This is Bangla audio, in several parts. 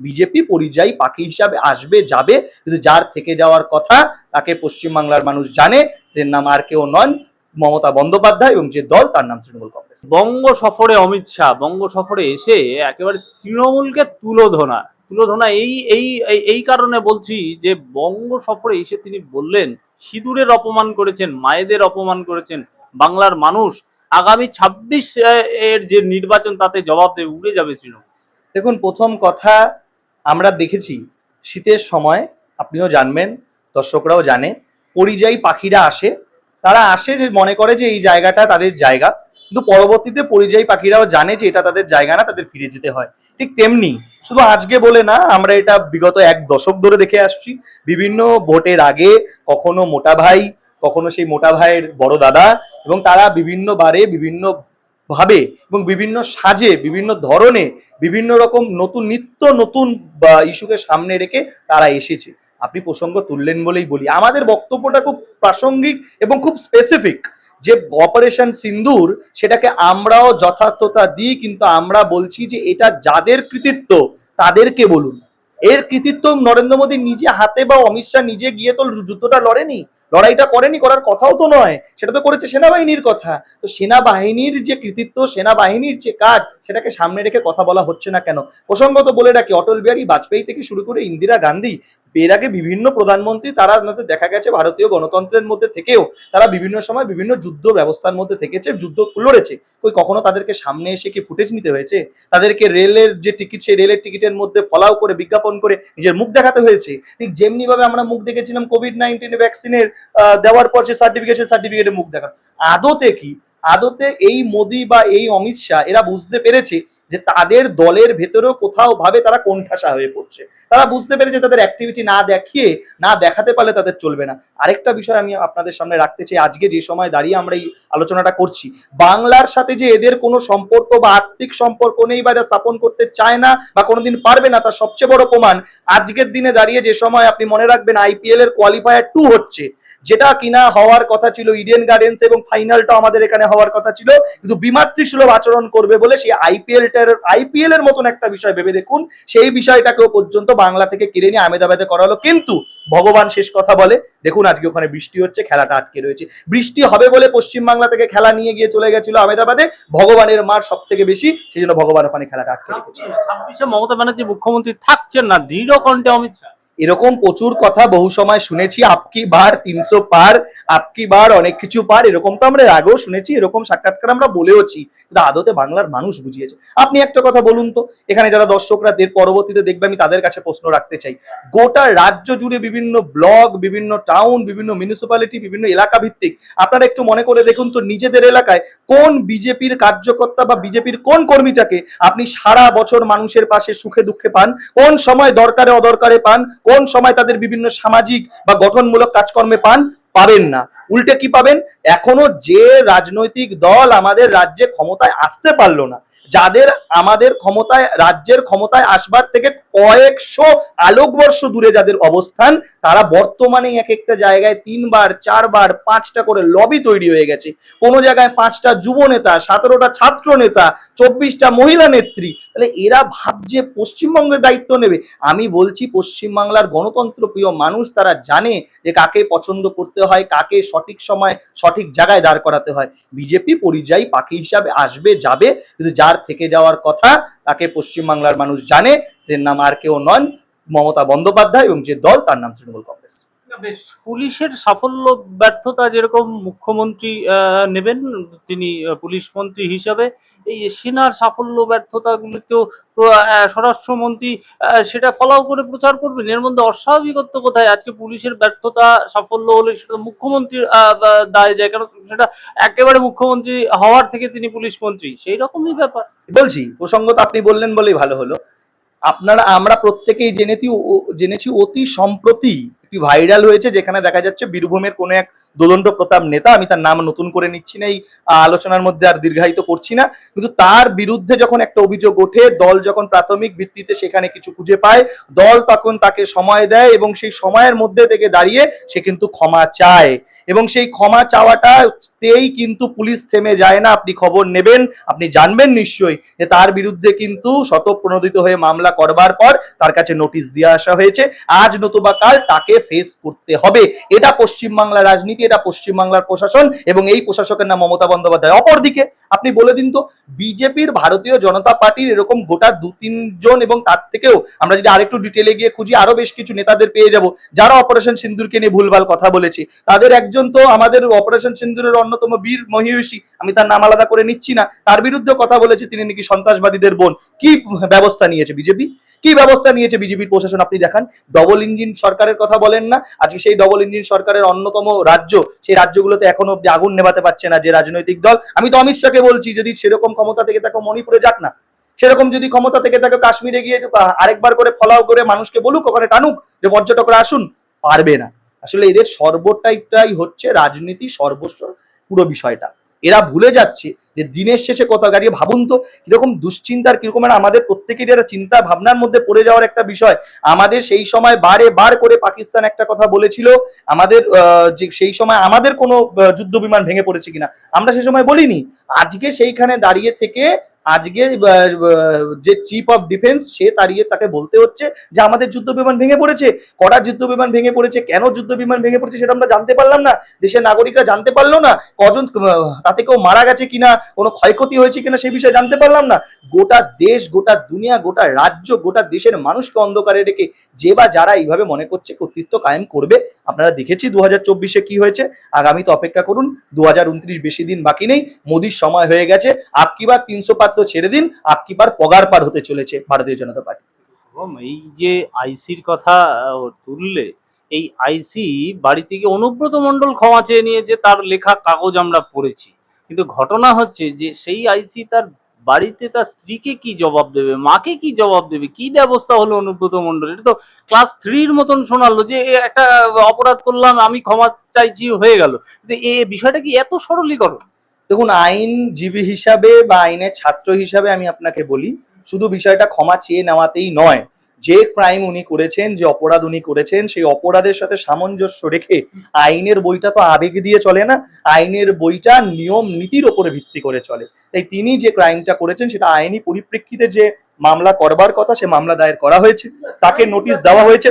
বিজেপি পরিযায়ী পাখি হিসাবে আসবে যাবে কিন্তু যার থেকে যাওয়ার কথা তাকে পশ্চিমবাংলার মানুষ জানে যে নাম আর কেউ নন মমতা বন্দ্যোপাধ্যায় এবং যে দল তার নাম তৃণমূল কংগ্রেস। বঙ্গ সফরে অমিত শাহ বঙ্গ সফরে এসে একেবারে তৃণমূলকে তুলোধনা তুলোধনা এই এই এই- এই কারণে বলছি যে বঙ্গ সফরে এসে তিনি বললেন সিঁদুরের অপমান করেছেন মায়েদের অপমান করেছেন বাংলার মানুষ আগামী ছাব্বিশ এর যে নির্বাচন তাতে জবাব দেবে উড়ে যাবে তৃণমূল। দেখুন প্রথম কথা আমরা দেখেছি, শীতের সময় আপনিও জানবেন, দর্শকরাও জানে, পরিযায়ী পাখিরা আসে। তারা আসে যে মনে করে যে এই জায়গাটা তাদের জায়গা, কিন্তু পরবর্তীতে পরিযায়ী পাখিরাও জানে যে এটা তাদের জায়গা না, তাদের ফিরে যেতে হয়। ঠিক তেমনি, শুধু আজকে বলে না, আমরা এটা বিগত এক দশক ধরে দেখে আসছি। বিভিন্ন ভোটের আগে কখনো মোটা ভাই, কখনো সেই মোটা ভাইয়ের বড় দাদা এবং তারা বিভিন্ন বারে বিভিন্ন ভাবে এবং বিভিন্ন সাজে, বিভিন্ন ধরনে, বিভিন্ন রকম নতুন নিত্য নতুন ইস্যুকে সামনে রেখে তারা এসেছে। আপনি প্রসঙ্গ তুললেন বলেই বলি। আমাদের বক্তব্যটা খুব প্রাসঙ্গিক এবং খুব স্পেসিফিক যে, অপারেশন সিন্দুর, সেটাকে আমরাও যথার্থতা দিই, কিন্তু আমরা বলছি যে, এটা যাদের কৃতিত্ব, তাদেরকে বলুন। এর কৃতিত্ব নরেন্দ্র মোদী নিজে হাতে বা অমিত শাহ নিজে গিয়ে তো যুদ্ধটা লড়েনি। লড়াইটা করেনি, করার কথাও তো নয়। সেটা তো করেছে সেনাবাহিনীর কথা। তো সেনাবাহিনীর যে কৃতিত্ব, সেনাবাহিনীর যে কাজ, সেটাকে সামনে রেখে কথা বলা হচ্ছে না কেন? প্রসঙ্গত বলে রাখি, অটল বিহারী বাজপেয়ী থেকে শুরু করে ইন্দিরা গান্ধী এর আগে বিভিন্ন প্রধানমন্ত্রী তারা দেখা গেছে ভারতীয় গণতন্ত্রের মধ্যে থেকেও তারা বিভিন্ন সময় বিভিন্ন যুদ্ধ ব্যবস্থার মধ্যে থেকেছে, যুদ্ধ লড়েছে। কই কখনো তাদেরকে সামনে এসে কি ফুটেজ নিতে হয়েছে? তাদেরকে রেলের যে টিকিট সেই রেলের টিকিটের মধ্যে ফলাও করে, বিজ্ঞাপন করে নিজের মুখ দেখাতে হয়েছে। ঠিক যেমনি ভাবে আমরা মুখ দেখেছিলাম কোভিড নাইন্টিন ভ্যাকসিনের দেওয়ার পর যে সার্টিফিকেট সেই সার্টিফিকেটে মুখ দেখা আদতে কি? আদতে এই মোদি বা এই অমিত শাহ, এরা বুঝতে পেরেছে যে তাদের দলের ভেতরেও কোথাও ভাবে তারা কোণঠাসা হয়ে পড়ছে। তারা বুঝতে পেরেছে তাদের অ্যাক্টিভিটি না দেখিয়ে, না দেখাতে পারলে তাদের চলবে না। আরেকটা বিষয় আমি আপনাদের সামনে রাখতে চাই, আজকে যে সময় দাঁড়িয়ে আমরা এই আলোচনাটা করছি, বাংলার সাথে যে এদের কোনো সম্পর্ক বা আর্থিক সম্পর্ক নেই বা স্থাপন করতে চায় না বা কোনোদিন পারবে না, তার সবচেয়ে বড় প্রমাণ, আজকের দিনে দাঁড়িয়ে যে সময় আপনি মনে রাখবেন আইপিএল এর কোয়ালিফায়ার টু হচ্ছে। যেটা কিনা হওয়ার কথা ছিল ইডেন গার্ডেন্স এবং ফাইনালটা আমাদের এখানে হওয়ার কথা ছিল। কিন্তু বিমাতৃসুলভ আচরণ করবে বলে সেই আইপিএলটার আইপিএল এর মতন একটা বিষয় ভেবে দেখুন। সেই বিষয়টাকেও পর্যন্ত বাংলা থেকে কিনে নিয়ে আমেদাবাদে করা হলো কিন্তু ভগবান শেষ কথা বলে, দেখুন আজকে ওখানে বৃষ্টি হচ্ছে, খেলাটা আটকে রয়েছে। বৃষ্টি হবে বলে পশ্চিমবাংলা থেকে খেলা নিয়ে গিয়ে চলে গেছিল আমেদাবাদে ভগবানের মার সব থেকে বেশি, সেই জন্য ভগবান ওখানে খেলাটা আটকে রেখেছে। ছাব্বিশে মমতা ব্যানার্জি মুখ্যমন্ত্রী থাকছেন না, দৃঢ় কণ্ঠে অমিত শাহ। এরকম প্রচুর কথা বহু সময় শুনেছি আপকি বার তিনশো পার আপকি বার অনেক কিছু পার, এরকম তো আমরা আগেও শুনেছি, এরকম সাক্ষাৎকার আমরা বলেওছি, কিন্তু আদতে বাংলার মানুষ বুঝিয়েছে। আপনি একটা কথা বলুন তো, এখানে যারা দর্শকরা এর পরবর্তীতে দেখবে, আমি তাদের কাছে প্রশ্ন রাখতে চাই। গোটা রাজ্য জুড়ে বিভিন্ন ব্লক বিভিন্ন টাউন, বিভিন্ন মিউনিসিপ্যালিটি, বিভিন্ন এলাকা ভিত্তিক আপনারা একটু মনে করে দেখুন তো নিজেদের এলাকায় কোন বিজেপির কার্যকর্তা বা বিজেপির কোন কর্মীটাকে আপনি সারা বছর মানুষের পাশে সুখে দুঃখে পান, কোন সময় দরকারে অদরকারে পান কোন সময় তাদের বিভিন্ন সামাজিক বা গঠনমূলক কাজকর্মে পান? পাবেন না। উল্টে কি পাবেন? এখনও যে রাজনৈতিক দল আমাদের রাজ্যে ক্ষমতায় আসতে পারল না যাদের আমাদের ক্ষমতায়, রাজ্যের ক্ষমতায় আসবার থেকে কয়েকশো আলোকবর্ষ দূরে যাদের অবস্থান, তারা বর্তমানে এক একটা জায়গায় তিনবার, চারবার, পাঁচটা করে লবি তৈরি হয়ে গেছে। কোনো জায়গায় পাঁচটা যুব নেতা, সতেরোটা ছাত্র নেতা, চব্বিশটা মহিলা নেত্রী। তাহলে এরা ভাবছে পশ্চিমবঙ্গের দায়িত্ব নেবে। আমি বলছি, পশ্চিমবাংলার গণতন্ত্র প্রিয় মানুষ, তারা জানে যে কাকে পছন্দ করতে হয়, কাকে সঠিক সময় সঠিক জায়গায় দাঁড় করাতে হয়। বিজেপি পরিযায়ী পাখি হিসাবে আসবে, যাবে, কিন্তু যার থেকে যাওয়ার কথা তাকে পশ্চিমবাংলার মানুষ জানে, যে নাম আর কেউ নন মমতা বন্দ্যোপাধ্যায় এবং যে দল তার নাম তৃণমূল কংগ্রেস। বেশ, পুলিশের সাফল্য, ব্যর্থতা যেরকম মুখ্যমন্ত্রী নেবেন, তিনি পুলিশ মন্ত্রী হিসাবে, এই সেনার সাফল্য, ব্যর্থতাগুলিতেও স্বরাষ্ট্রমন্ত্রী সেটা ফলাও করে প্রচার করবেন। এর মধ্যে অস্বাভাবিকত্ব কোথায়? আজকে পুলিশের ব্যর্থতা, সাফল্য হলে সেটা মুখ্যমন্ত্রীর দায় যায়। কারণ সেটা একেবারে মুখ্যমন্ত্রী হওয়ার থেকে তিনি পুলিশ মন্ত্রী। সেই রকমই ব্যাপার। বলছি, প্রসঙ্গত আপনি বললেন বলেই ভালো হলো। আপনারা, আমরা প্রত্যেকেই জেনেছি জেনেছি অতি সম্প্রতি একটি ভাইরাল হয়েছে, যেখানে দেখা যাচ্ছে বীরভূমের কোনো এক দোদণ্ড প্রতাপ নেতা, আমি তার নাম নতুন করে নিচ্ছি না, এই আলোচনার মধ্যে আর দীর্ঘায়িত করছি না। কিন্তু তার বিরুদ্ধে যখন একটা অভিযোগ ওঠে, দল যখন প্রাথমিক ভিত্তিতে সেখানে কিছু খুঁজে পায়, দল তখন তাকে সময় দেয় এবং সেই সময়ের মধ্যে থেকে দাঁড়িয়ে সে কিন্তু ক্ষমা চায়। এবং সেই ক্ষমা চাওয়াটাতেই কিন্তু পুলিশ থেমে যায় না। আপনি খবর নেবেন, আপনি জানবেন নিশ্চয়ই যে তার বিরুদ্ধে কিন্তু শতপ্রণোদিত হয়ে মামলা করবার পর তার কাছে নোটিশ দিয়ে আসা হয়েছে। আজ নতুবা কাল তাকে ফেস করতে হবে। এটা পশ্চিমবাংলার রাজনীতি, এটা পশ্চিমবাংলার প্রশাসন এবং এই প্রশাসকের নাম মমতা বন্দ্যোপাধ্যায়। অপরদিকে, আপনি বলে দিন তো, বিজেপির ভারতীয় জনতা পার্টির এরকম গোটা দু তিনজন এবং তার থেকেও আমরা যদি আরেকটু ডিটেলে গিয়ে খুঁজি, আরও বেশ কিছু নেতাদের পেয়ে যাব। যারা অপারেশন সিন্দুরকে নিয়ে ভুলভাল কথা বলেছে, তাদের একজন তো আমাদের অপারেশন সিন্দুরের অন্যতম বীর মহিষী। আমি তার নাম আলাদা করে নিচ্ছি না। তার বিরুদ্ধে কথা বলেছে তিনি নাকি সন্ত্রাসবাদীদের বোন। কি ব্যবস্থা নিয়েছে বিজেপি? কি ব্যবস্থা নিয়েছে বিজেপির প্রশাসন? আপনি দেখান। ডবল ইঞ্জিন সরকারের কথা বলেন না, আজকে সেই ডবল ইঞ্জিন সরকারের অন্যতম রাজ্য, সেই রাজ্যগুলোতে এখনও অব্দি আগুন নেভাতে পারছে না যে রাজনৈতিক দল। আমি তো অমিত শাহকে বলছি, যদি সেরকম ক্ষমতা থেকে তাকে মণিপুরে যাক না। সেরকম যদি ক্ষমতা থেকে তাকে কাশ্মীরে গিয়ে আরেকবার করে ফলাও করে মানুষকে বলুক, ওখানে টানুক যে পর্যটকরা আসুন, পারবে না। আসলে এদের সর্বটাইটাই হচ্ছে রাজনীতি সর্বস্ব, পুরো বিষয়টা। এরা ভুলে যাচ্ছে যে দিনের শেষে কথা দাঁড়িয়ে ভাবুন তো, কীরকম দুশ্চিন্তার, কীরকম আমাদের প্রত্যেকেরই একটা চিন্তা ভাবনার মধ্যে পড়ে যাওয়ার একটা বিষয়। আমাদের সেই সময় বারে বার করে পাকিস্তান একটা কথা বলেছিল, আমাদের যে সেই সময় আমাদের কোনো যুদ্ধ বিমান ভেঙে পড়েছে কিনা, আমরা সেই সময় বলিনি। আজকে সেইখানে দাঁড়িয়ে থেকে আজকে যে চিফ অফ ডিফেন্স সে দাঁড়িয়ে তাকে বলতে হচ্ছে যে আমাদের যুদ্ধ বিমান ভেঙে পড়েছে। কড়া যুদ্ধ বিমান ভেঙে পড়েছে। কেন যুদ্ধ বিমান ভেঙে পড়েছে সেটা আমরা জানতে পারলাম না। দেশের নাগরিকরা জানতে পারল না। কজন তাতে কেউ মারা গেছে কিনা, কোনো ক্ষয়ক্ষতি হয়েছে কিনা সেই বিষয়ে জানতে পারলাম না। গোটা দেশ, গোটা দুনিয়া, গোটা রাজ্য, গোটা দেশের মানুষকে অন্ধকারে রেখে যে বা যারা এইভাবে মনে করছে কর্তৃত্ব কায়েম করবে, আপনারা দেখেছি দু হাজার চব্বিশে কি হয়েছে। আগামীতে অপেক্ষা করুন। দু হাজার উনত্রিশ বেশি দিন বাকি নেই। মোদির সময় হয়ে গেছে। আপকি বার তিনশো পার তো ছেড়ে দিন আপকি বার পগার পার হতে চলেছে ভারতীয় জনতা পার্টি। এই যে আইসির কথা তুললে, এই আইসি বাড়ি থেকে অনুব্রত মণ্ডল ক্ষমা চেয়ে নিয়েছে তার লেখা কাগজ আমরা পড়েছি। কিন্তু ঘটনা হচ্ছে যে সেই আইসি তার বাড়িতে তার স্ত্রীকে কি জবাব দেবে, মাকে কি জবাব দেবে, কি ব্যবস্থা হলো অনুব্রত মন্ডল এটা তো ক্লাস থ্রির মতন শোনালো যে একটা অপরাধ করলাম, আমি ক্ষমা চাইছি, হয়ে গেল। এ বিষয়টা কি এত সরলীকরণ? দেখুন, আইনজীবী হিসাবে বা আইনের ছাত্র হিসাবে আমি আপনাকে বলি, শুধু বিষয়টা ক্ষমা চেয়ে নেওয়াতেই নয়। যে ক্রাইম উনি করেছেন, যে অপরাধ উনি করেছেন, সেই অপরাধের সাথে সামঞ্জস্য রেখে আইনের বইটা তো আবেগ দিয়ে চলে না? আইনের বইটা নিয়ম নীতির ওপরে ভিত্তি করে চলে। তাই তিনি যে ক্রাইমটা করেছেন, সেটা আইনি পরিপ্রেক্ষিতে যে মামলা করবার কথা, সে মামলা দায়ের করা হয়েছে। তাকে নোটিশ দেওয়া হয়েছে।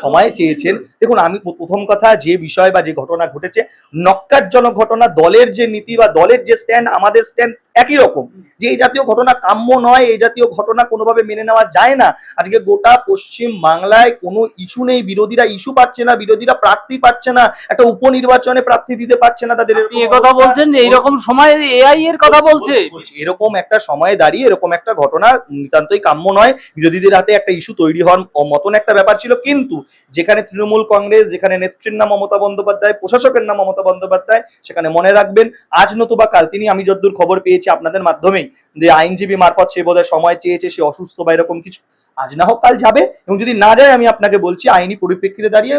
সময় চেয়েছেন। দেখুন, আমি প্রথম কথা, যে বিষয় বা যে ঘটনা ঘটেছে, নক্কারজনক ঘটনা, দলের যে নীতি বা দলের যে স্ট্যান্ড আমাদের স্ট্যান্ড একই রকম যে এই জাতীয় ঘটনা কাম্য নয় এই জাতীয় ঘটনা কোনোভাবে মেনে নেওয়া যায় না। আজকে গোটা পশ্চিম বাংলায় কোনো ইস্যু নেই বিরোধীরা ইস্যু পাচ্ছে না বিরোধীরা প্রার্থী পাচ্ছে না একটা উপনির্বাচনে প্রার্থী দিতে পারছে না তাদের কথা বলছেন যে এইরকম সময় এআই এর কথা বলছে এরকম একটা সময়ে দাঁড়িয়ে এরকম একটা ঘটনা নিতান্তই কাম্য নয়। বিরোধীদের হাতে একটা ইস্যু তৈরি হওয়ার মতন একটা ব্যাপার ছিল কিন্তু যেখানে তৃণমূল কংগ্রেস যেখানে নেত্রীর নাম মমতা বন্দ্যোপাধ্যায় প্রশাসকের নাম মমতা বন্দ্যোপাধ্যায় সেখানে মনে রাখবেন আজ নতুবা কাল তিনি আমি যতদূর খবর পেয়েছি আপনাদের মাধ্যমেই যে আইনজীবী মারফত সে বোধহয় সময় চেয়েছে সে অসুস্থ বা এরকম কিছু। আজ না হোক কাল যাবে। এবং যদি না যায়, আমি আপনাকে বলছি, আইনি পরিপ্রেক্ষিতে দাঁড়িয়ে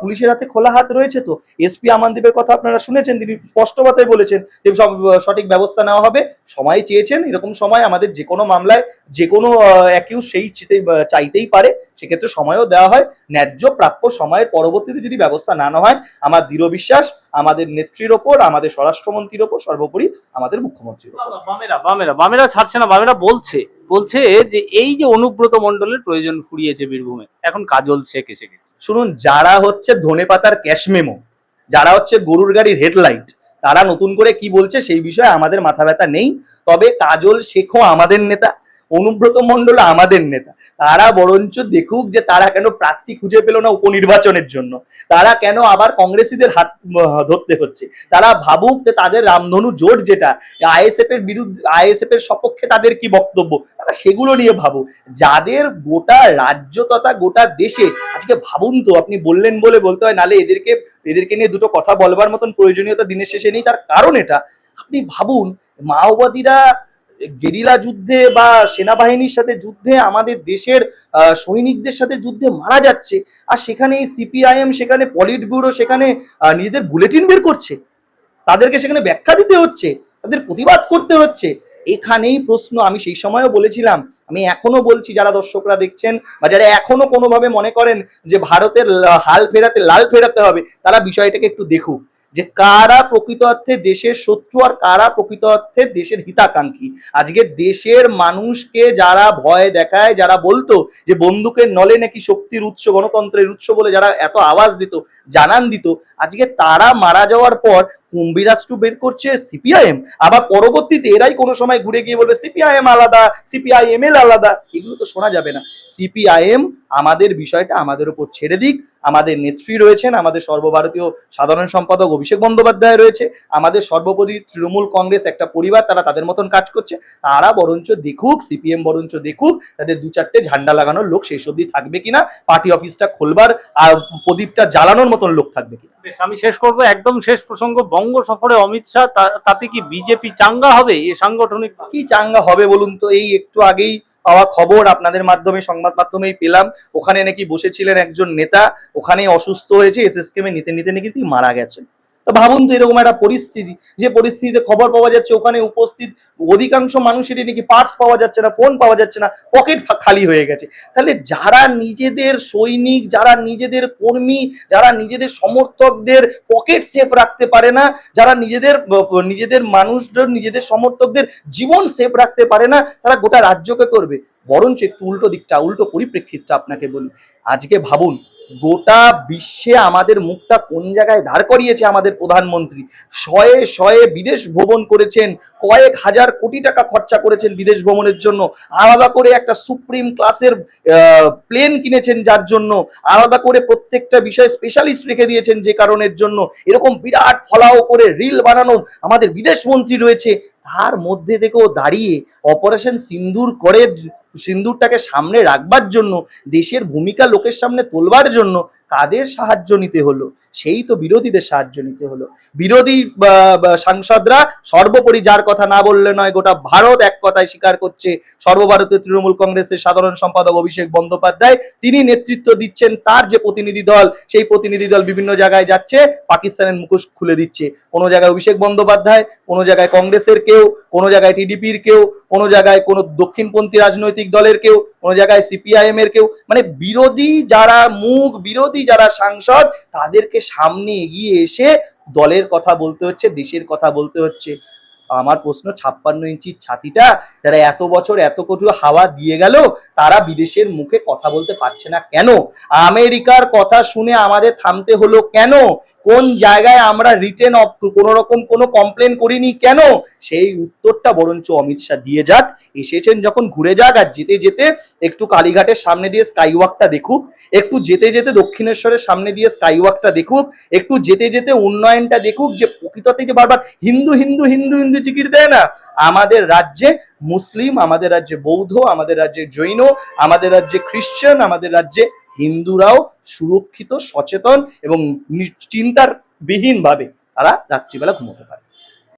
পুলিশের হাতে খোলা হাত রয়েছে তো। এসপি আমানদীপের কথা আপনারা শুনেছেন, তিনি স্পষ্ট কথাই বলেছেন যে সব সঠিক ব্যবস্থা নেওয়া হবে। সময় চেয়েছেন, এরকম সময় আমাদের যে কোনো মামলায়, যে কোনো অ্যাকিউজ সেই চাইতেই পারে। সেক্ষেত্রে সময়ও দেওয়া হয়। ন্যায্য, প্রাপ্য সময়ের পরবর্তীতে যদি ব্যবস্থা না হয়, আমার দৃঢ় বিশ্বাস, আমাদের নেত্রীর ওপর, আমাদের স্বরাষ্ট্রমন্ত্রীর ওপর, সর্বোপরি আমাদের মুখ্যমন্ত্রীর বামেরা বামেরা বামেরা ছাড়ছে না, বামেরা বলছে। বলছে যে এই যে অনুব্রত মন্ডলের প্রয়োজন ফুরিয়েছে বীরভূমে, এখন কাজল শেখ এসে গেছে। শুনুন, যারা হচ্ছে ধনে পাতার ক্যাশ মেমো, যারা হচ্ছে গরুর গাড়ির হেডলাইট, তারা নতুন করে কি বলছে সেই বিষয়ে আমাদের মাথা ব্যথা নেই। তবে কাজল শেখো আমাদের নেতা অনুব্রত মণ্ডল আমাদের নেতা। তারা বরঞ্চ দেখুক যে তারা কেন প্রার্থী খুঁজে পেল না উপনির্বাচনের জন্য। তারা কেন আবার কংগ্রেসীদের হাত ধরতে হচ্ছে। তারা ভাবুক যে তাদের রামধনু জোট যেটা, আইএসএফ এর বিরুদ্ধে, আইএসএফ এর সপক্ষে তাদের কি বক্তব্য? তারা সেগুলো নিয়ে ভাবুক। যাদের গোটা রাজ্য তথা গোটা দেশে, আজকে ভাবুন তো, আপনি বললেন বলে বলতে হয়, নালে এদেরকে এদেরকে নিয়ে দুটো কথা বলবার মতন প্রয়োজনীয়তা দিনের শেষে নেই, তার কারণ এটা। আপনি ভাবুন, মাওবাদীরা গেরিলা যুদ্ধে বা সেনাবাহিনীর সাথে যুদ্ধে আমাদের দেশের সৈনিকদের সাথে যুদ্ধে মারা যাচ্ছে, আর সেখানে এই সিপিআইএম, সেখানে পলিট ব্যুরো সেখানে নিজেদের বুলেটিন বের করছে, তাদেরকে সেখানে ব্যাখ্যা দিতে হচ্ছে, তাদের প্রতিবাদ করতে হচ্ছে। এখানেই প্রশ্ন, আমি সেই সময়ও বলেছিলাম, আমি এখনও বলছি, যারা দর্শকরা দেখছেন বা যারা এখনও কোনোভাবে মনে করেন যে ভারতের হাল ফেরাতে, লাল ফেরাতে হবে, তারা বিষয়টাকে একটু দেখুক। যে কারা প্রকৃত অর্থে দেশের শত্রু আর কারা প্রকৃত অর্থে দেশের হিতাকাঙ্ক্ষী? আজকে দেশের মানুষকে যারা ভয় দেখায়, যারা বলতো যে বন্দুকের নলে নাকি শক্তির উৎস, গণতন্ত্রের উৎস বলে যারা এত আওয়াজ দিত, জানান দিত, আজকে তারা মারা যাওয়ার পর কুম্বিরাজ টু বের করছে সিপিআইএম আবার পরবর্তীতে এরাই কোনো সময় ঘুরে গিয়ে বলবে সিপিআইএম আলাদা সিপিআইএম এল আলাদা। এগুলো তো শোনা যাবে না। সিপিআইএম আমাদের বিষয়টা আমাদের উপর ছেড়ে দিক। আমাদের নেত্রী রয়েছেন, আমাদের সর্বভারতীয় সাধারণ সম্পাদক অভিষেক বন্দ্যোপাধ্যায় রয়েছে। আমাদের সর্বোপরি তৃণমূল কংগ্রেস একটা পরিবার, তারা তাদের মতন কাজ করছে। তারা বরঞ্চ দেখুক সিপিএম বরঞ্চ দেখুক, তাদের দু চারটে ঝান্ডা লাগানোর লোক শেষ অবধি থাকবে কিনা? পার্টি অফিসটা খোলবার আর প্রদীপটা জ্বালানোর মতন লোক থাকবে কিনা? বেশ, আমি শেষ করব। একদম শেষ প্রসঙ্গ বঙ্গ সফরে অমিত শাহ তাতে কি বিজেপি চাঙ্গা হবে? এ সাংগঠনিক কি চাঙ্গা হবে বলুন তো? এই একটু আগেই পাওয়া খবর আপনাদের মাধ্যমে সংবাদ মাধ্যমেই পেলাম। ওখানে নাকি বসেছিলেন একজন নেতা ওখানে অসুস্থ হয়েছে এসএসকেমে নিতে নিতে নাকি তিনি মারা গেছেন। তো ভাবুন তো এরকম একটা পরিস্থিতি, যে পরিস্থিতিতে খবর পাওয়া যাচ্ছে, ওখানে উপস্থিত অধিকাংশ মানুষেরই নাকি পার্স পাওয়া যাচ্ছে না ফোন পাওয়া যাচ্ছে না পকেট খালি হয়ে গেছে। তাহলে যারা নিজেদের সৈনিক, যারা নিজেদের কর্মী, যারা নিজেদের সমর্থকদের পকেট সেফ রাখতে পারে না, যারা নিজেদের নিজেদের মানুষদের, নিজেদের সমর্থকদের জীবন সেফ রাখতে পারে না, তারা গোটা রাজ্যকে করবে। বরঞ্চ একটু উল্টো দিকটা, উল্টো পরিপ্রেক্ষিতটা আপনাকে বলি। আজকে ভাবুন গোটা বিশ্বে আমাদের মুখটা কোন জায়গায় দাঁড় করিয়েছে আমাদের প্রধানমন্ত্রী? শয়ে শয়ে বিদেশ ভ্রমণ করেছেন, কয়েক হাজার কোটি টাকা খরচা করেছেন বিদেশ ভ্রমণের জন্য, আলাদা করে একটা সুপ্রিম ক্লাসের প্লেন কিনেছেন যার জন্য, আলাদা করে প্রত্যেকটা বিষয়ে স্পেশালিস্ট রেখে দিয়েছেন যে কারণের জন্য, এরকম বিরাট ফলাও করে রিল বানানো আমাদের বিদেশ মন্ত্রী রয়েছে। তার মধ্যে থেকেও দাঁড়িয়ে অপারেশন সিন্দুর করে সিন্দুরটাকে সামনে রাখবার জন্য, দেশের ভূমিকা লোকের সামনে তোলবার জন্য কাদের সাহায্য নিতে হলো? সেই তো বিরোধীদের সাহায্য নিতে হলো। বিরোধী সাংসদরা সর্বোপরি যার কথা না বললে নয়, গোটা ভারত এক কথায় স্বীকার করছে। সর্বভারতীয় তৃণমূল কংগ্রেসের সাধারণ সম্পাদক অভিষেক বন্দ্যোপাধ্যায়, তিনি নেতৃত্ব দিচ্ছেন তার যে প্রতিনিধি দল, সেই প্রতিনিধি দল বিভিন্ন জায়গায় যাচ্ছে, পাকিস্তানের মুখোশ খুলে দিচ্ছে। কোনো জায়গায় অভিষেক বন্দ্যোপাধ্যায় কোনো জায়গায় কংগ্রেসের কেউ, কোনো জায়গায় টিডিপির কেউ, কোনো জায়গায় কোনো দক্ষিণপন্থী রাজনৈতিক দলের কেউ, কোনো জায়গায় সিপিআইএম এর কেউ মানে বিরোধী যারা মুখ, বিরোধী যারা সাংসদ, তাদেরকে সামনে এগিয়ে এসে দলের কথা বলতে হচ্ছে, দেশের কথা বলতে হচ্ছে। আমার প্রশ্ন, ছাপ্পান্ন ইঞ্চির ছাতিটা যারা এত বছর এত কোটি হাওয়া দিয়ে গেল, তারা বিদেশের মুখে কথা বলতে পারছে না কেন? আমেরিকার কথা শুনে আমাদের থামতে হলো কেন? কোন জায়গায় আমরা রিটেন অফ কোনো রকম কোনো কমপ্লেন করিনি কেন? সেই উত্তরটা বরঞ্চ অমিত শাহ দিয়ে যাক। এসেছেন যখন, ঘুরে যাক আর যেতে যেতে একটু কালীঘাটের সামনে দিয়ে স্কাই ওয়াকটা দেখুক। একটু যেতে যেতে দক্ষিণেশ্বরের সামনে দিয়ে স্কাই ওয়াকটা দেখুক। একটু যেতে যেতে উন্নয়নটা দেখুক যে প্রকৃততে যে বারবার হিন্দু হিন্দু হিন্দু হিন্দু জিকির দেয় না। আমাদের রাজ্যে মুসলিম, আমাদের রাজ্যে বৌদ্ধ, আমাদের রাজ্যে জৈন, আমাদের রাজ্যে খ্রিস্টান আমাদের রাজ্যে হিন্দুরাও সুরক্ষিত সচেতন এবং চিন্তার বিহীনভাবে তারা রাত্রিবেলা ঘুমোতে পারে।